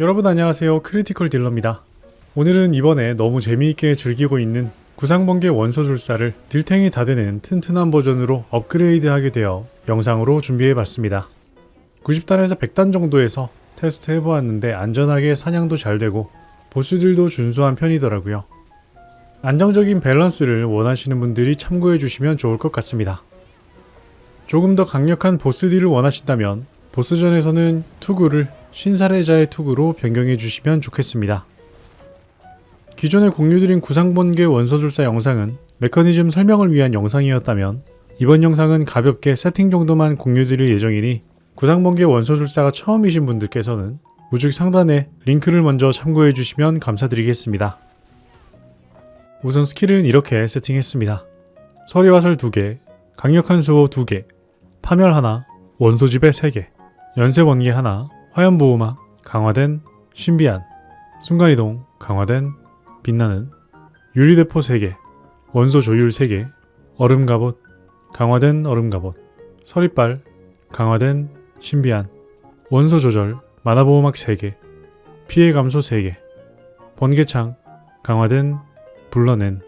여러분 안녕하세요 크리티컬 딜러입니다 오늘은 이번에 너무 재미있게 즐기고 있는 구상번개 원소술사를 딜탱이 다 되는 튼튼한 버전으로 업그레이드하게 되어 영상으로 준비해봤습니다 90단에서 100단 정도에서 테스트 해보았는데 안전하게 사냥도 잘 되고 보스들도 준수한 편이더라고요. 안정적인 밸런스를 원하시는 분들이 참고해 주시면 좋을 것 같습니다. 조금 더 강력한 보스 딜을 원하신다면 보스전에서는 투구를 신사례자의 투구로 변경해 주시면 좋겠습니다. 기존에 공유드린 구상번개 원소술사 영상은 메커니즘 설명을 위한 영상이었다면 이번 영상은 가볍게 세팅 정도만 공유드릴 예정이니 구상번개 원소술사가 처음이신 분들께서는 우측 상단에 링크를 먼저 참고해 주시면 감사드리겠습니다. 우선 스킬은 이렇게 세팅했습니다. 서리화살 2개, 강력한 수호 2개, 파멸 하나, 원소집에 3개, 연쇄 번개 하나, 화염보호막, 강화된 신비한, 순간이동, 강화된 빛나는, 유리대포 3개, 원소 조율 3개, 얼음 갑옷, 강화된 얼음 갑옷, 서리빨, 강화된 신비한, 원소 조절, 만화보호막 3개, 피해 감소 3개, 번개창, 강화된 불러낸,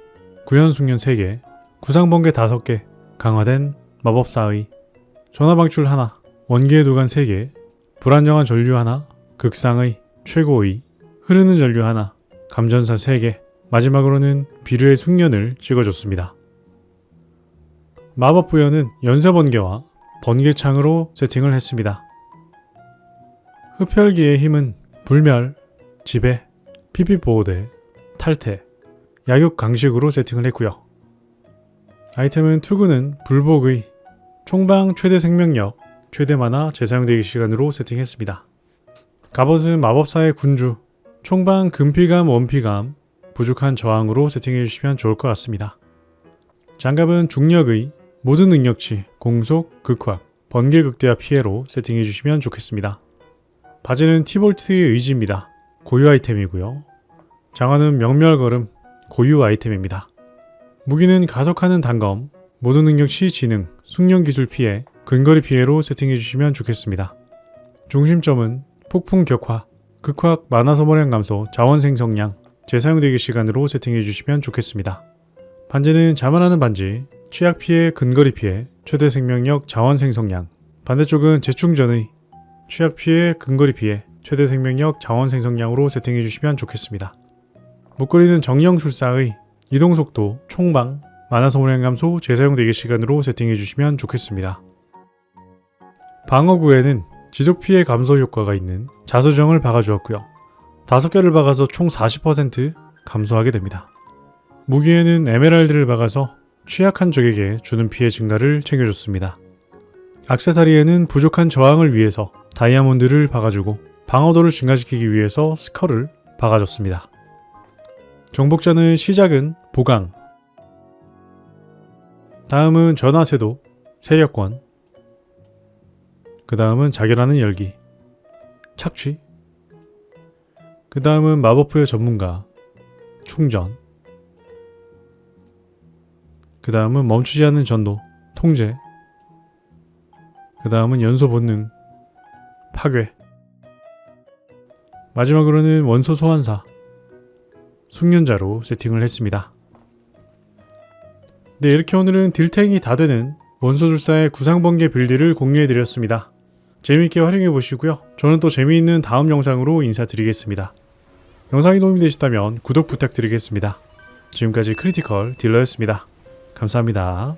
구현숙련 3개, 구상번개 5개, 강화된 마법사의, 전화방출 하나, 원기의 도관 3개, 불안정한 전류 하나, 극상의, 최고의, 흐르는 전류 하나, 감전사 3개, 마지막으로는 비류의 숙련을 찍어줬습니다. 마법 부여는 연쇄 번개와 번개창으로 세팅을 했습니다. 흡혈기의 힘은 불멸, 지배, 피피 보호대, 탈퇴, 약육 강식으로 세팅을 했고요. 아이템은 투구는 불복의, 총방 최대 생명력, 최대 만화 재사용되기 시간으로 세팅했습니다. 갑옷은 마법사의 군주, 총방 금피감 원피감, 부족한 저항으로 세팅해 주시면 좋을 것 같습니다. 장갑은 중력의 모든 능력치, 공속, 극확, 번개 극대화 피해로 세팅해 주시면 좋겠습니다. 바지는 티볼트의 의지입니다. 고유 아이템이고요. 장화는 명멸걸음, 고유 아이템입니다. 무기는 가속하는 단검, 모든 능력치 지능, 숙련 기술 피해, 근거리 피해로 세팅해 주시면 좋겠습니다. 중심점은 폭풍 격화, 극확 만화 소모량 감소, 자원 생성량, 재사용되기 시간으로 세팅해 주시면 좋겠습니다. 반지는 자만하는 반지, 취약 피해, 근거리 피해, 최대 생명력, 자원 생성량. 반대쪽은 재충전의 취약 피해, 근거리 피해, 최대 생명력, 자원 생성량으로 세팅해 주시면 좋겠습니다. 목걸이는 정령술사의 이동 속도, 총방, 만화 소모량 감소, 재사용되기 시간으로 세팅해 주시면 좋겠습니다. 방어구에는 지속 피해 감소 효과가 있는 자수정을 박아주었고요. 5개를 박아서 총 40% 감소하게 됩니다. 무기에는 에메랄드를 박아서 취약한 적에게 주는 피해 증가를 챙겨줬습니다. 악세사리에는 부족한 저항을 위해서 다이아몬드를 박아주고 방어도를 증가시키기 위해서 스컬을 박아줬습니다. 정복자는 시작은 보강, 다음은 전화세도, 세력권, 그 다음은 자결하는 열기, 착취, 그 다음은 마법부의 전문가, 충전, 그 다음은 멈추지 않는 전도, 통제, 그 다음은 연소 본능, 파괴, 마지막으로는 원소 소환사, 숙련자로 세팅을 했습니다. 네, 이렇게 오늘은 딜탱이 다 되는 원소술사의 구상번개 빌드를 공유해드렸습니다. 재미있게 활용해 보시고요. 저는 또 재미있는 다음 영상으로 인사드리겠습니다. 영상이 도움이 되셨다면 구독 부탁드리겠습니다. 지금까지 크리티컬 딜러였습니다. 감사합니다.